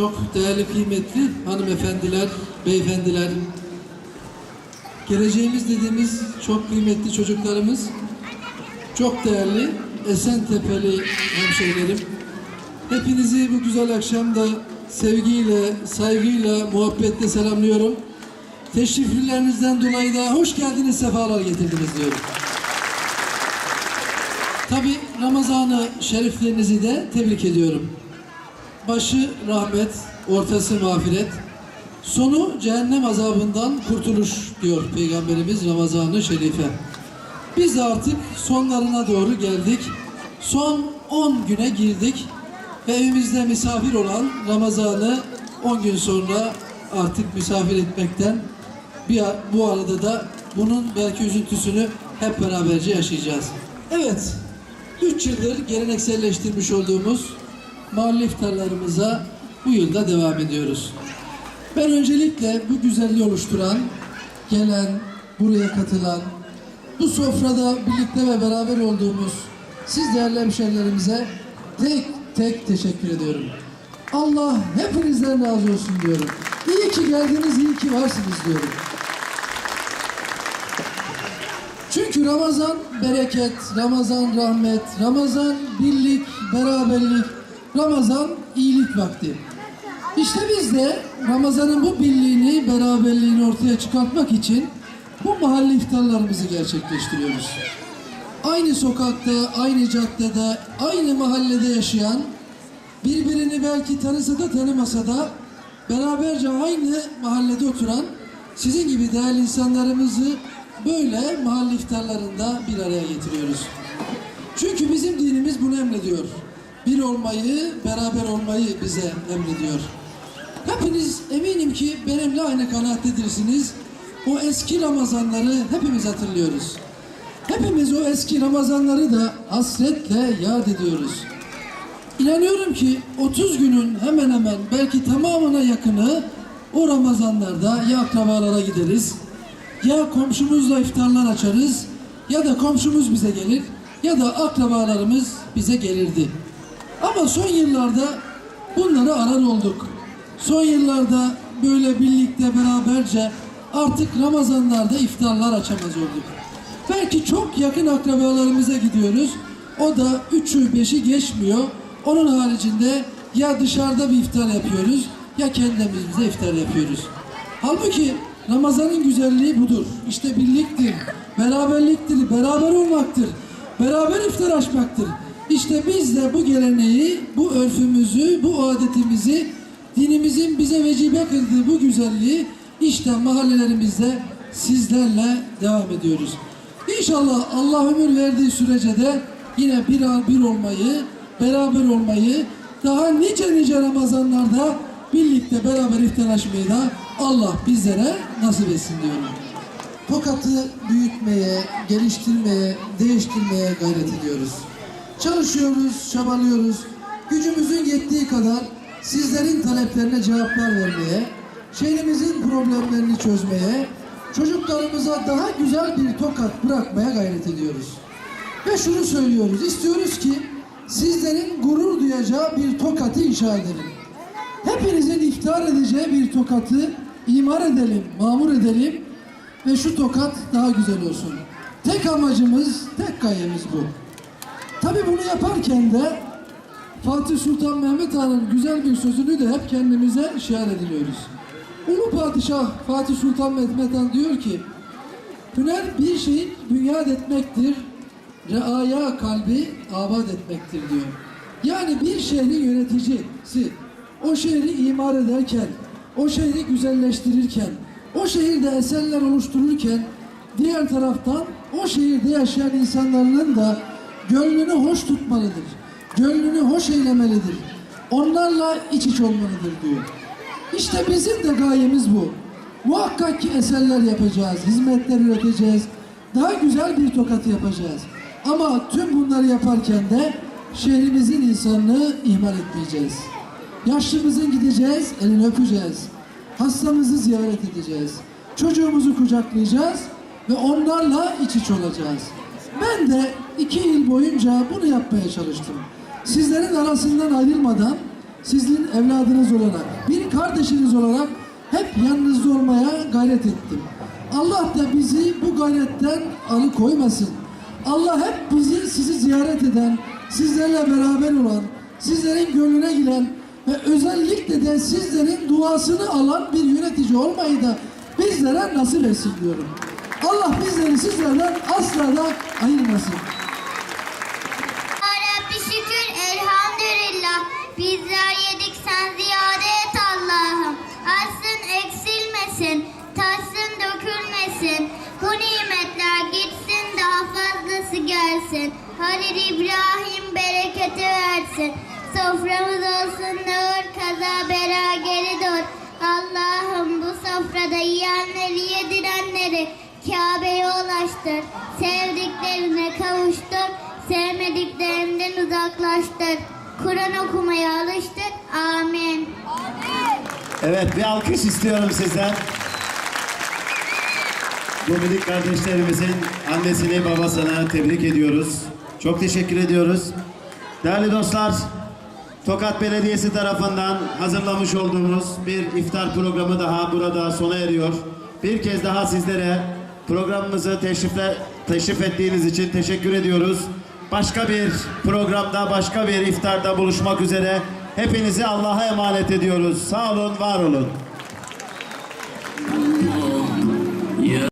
çok değerli, kıymetli hanımefendiler, beyefendiler, geleceğimiz dediğimiz çok kıymetli çocuklarımız, çok değerli Esentepe'li hemşehrilerim. Hepinizi bu güzel akşamda sevgiyle, saygıyla, muhabbetle selamlıyorum. Teşriflerinizden dolayı da hoş geldiniz, sefalar getirdiniz diyorum. Tabi Ramazan-ı şeriflerinizi de tebrik ediyorum. Başı rahmet, ortası mağfiret, sonu cehennem azabından kurtuluş diyor Peygamberimiz Ramazan-ı Şerife. Biz artık sonlarına doğru geldik. Son 10 güne girdik ve evimizde misafir olan Ramazan'ı 10 gün sonra artık misafir etmekten bir, bu arada da bunun belki üzüntüsünü hep beraberce yaşayacağız. Evet, 3 yıldır gelenekselleştirmiş olduğumuz mahalle iftarlarımıza bu yılda devam ediyoruz. Ben öncelikle bu güzelliği oluşturan, gelen, buraya katılan, bu sofrada birlikte ve beraber olduğumuz siz değerli hemşehrilerimize tek tek teşekkür ediyorum. Allah hepinizden razı olsun diyorum. İyi ki geldiniz, iyi ki varsınız diyorum. Çünkü Ramazan bereket, Ramazan rahmet, Ramazan birlik, beraberlik, Ramazan iyilik vakti. İşte biz de Ramazan'ın bu birliğini, beraberliğini ortaya çıkartmak için bu mahalle iftarlarımızı gerçekleştiriyoruz. Aynı sokakta, aynı caddede, aynı mahallede yaşayan, birbirini belki tanısa da tanımasa da beraberce aynı mahallede oturan sizin gibi değerli insanlarımızı böyle mahalle iftarlarında bir araya getiriyoruz. Çünkü bizim dinimiz bunu emrediyor. Bir olmayı, beraber olmayı bize emrediyor. Hepiniz eminim ki benimle aynı kanaattedirsiniz. O eski Ramazanları hepimiz hatırlıyoruz. Hepimiz o eski Ramazanları da hasretle yad ediyoruz. İnanıyorum ki 30 günün hemen hemen belki tamamına yakını o Ramazanlarda ya akrabalara gideriz, ya komşumuzla iftarlar açarız, ya da komşumuz bize gelir, ya da akrabalarımız bize gelirdi. Ama son yıllarda bunları arar olduk. Son yıllarda böyle birlikte beraberce artık Ramazanlarda iftarlar açamaz olduk. Belki çok yakın akrabalarımıza gidiyoruz. O da üçü beşi geçmiyor. Onun haricinde ya dışarıda bir iftar yapıyoruz ya kendimizde iftar yapıyoruz. Halbuki Ramazan'ın güzelliği budur. İşte birliktir, beraberliktir, beraber olmaktır, beraber iftar açmaktır. İşte biz de bu geleneği, bu örfümüzü, bu adetimizi, dinimizin bize vecibe kıldığı bu güzelliği işte mahallelerimizde sizlerle devam ediyoruz. İnşallah Allah ömür verdiği sürece de yine bir bir olmayı, beraber olmayı, daha nice nice Ramazanlarda birlikte beraber iftarlaşmayı da Allah bizlere nasip etsin diyorum. Tokat'ı büyütmeye, geliştirmeye, değiştirmeye gayret ediyoruz. Çalışıyoruz, çabalıyoruz. Gücümüzün yettiği kadar sizlerin taleplerine cevaplar vermeye, şehrimizin problemlerini çözmeye, çocuklarımıza daha güzel bir tokat bırakmaya gayret ediyoruz. Ve şunu söylüyoruz, istiyoruz ki sizlerin gurur duyacağı bir tokatı inşa edelim. Hepinizin iftar edeceği bir tokatı imar edelim, mamur edelim ve şu tokat daha güzel olsun. Tek amacımız, tek gayemiz bu. Bunu yaparken de Fatih Sultan Mehmet Han'ın güzel bir sözünü de hep kendimize şiar ediliyoruz. Ulu Padişah Fatih Sultan Mehmet Han diyor ki Hüner bir şeyin bünyat etmektir, reaya kalbi abad etmektir diyor. Yani bir şehrin yöneticisi o şehri imar ederken, o şehri güzelleştirirken, o şehirde eserler oluştururken diğer taraftan o şehirde yaşayan insanların da gönlünü hoş tutmalıdır. Gönlünü hoş eylemelidir. Onlarla iç iç olmalıdır diyor. İşte bizim de gayemiz bu. Muhakkak ki eserler yapacağız, hizmetler üreteceğiz. Daha güzel bir tokat yapacağız. Ama tüm bunları yaparken de şehrimizin insanını ihmal etmeyeceğiz. Yaşlımızın gideceğiz, elini öpeceğiz. Hastamızı ziyaret edeceğiz. Çocuğumuzu kucaklayacağız ve onlarla iç iç olacağız. Ben de iki yıl boyunca bunu yapmaya çalıştım. Sizlerin arasından ayrılmadan, sizin evladınız olarak, bir kardeşiniz olarak hep yanınızda olmaya gayret ettim. Allah da bizi bu gayretten alıkoymasın. Allah hep bizi sizi ziyaret eden, sizlerle beraber olan, sizlerin gönlüne giren ve özellikle de sizlerin duasını alan bir yönetici olmayı da bizlere nasip etsin diyorum. Allah bizleri sizlerden asla da ayırmasın. Bizler yedik sen ziyade et Allah'ım. Azsın eksilmesin, taşsın dökülmesin. Bu nimetler gitsin daha fazlası gelsin. Halil İbrahim bereketi versin. Soframız olsun nur, kaza bela geri dur. Allah'ım bu sofrada yiyenleri yedirenleri Kabe'ye ulaştır. Sevdiklerine kavuştur. Sevmediklerinden uzaklaştır. Kur'an okumaya alıştır. Amin. Evet bir alkış istiyorum sizden. Bu minik kardeşlerimizin annesini babasını tebrik ediyoruz. Çok teşekkür ediyoruz. Değerli dostlar, Tokat Belediyesi tarafından hazırlamış olduğumuz bir iftar programı daha burada sona eriyor. Bir kez daha sizlere programımızı teşrifle, teşrif ettiğiniz için teşekkür ediyoruz. Başka bir programda, başka bir iftarda buluşmak üzere. Hepinizi Allah'a emanet ediyoruz. Sağ olun, var olun.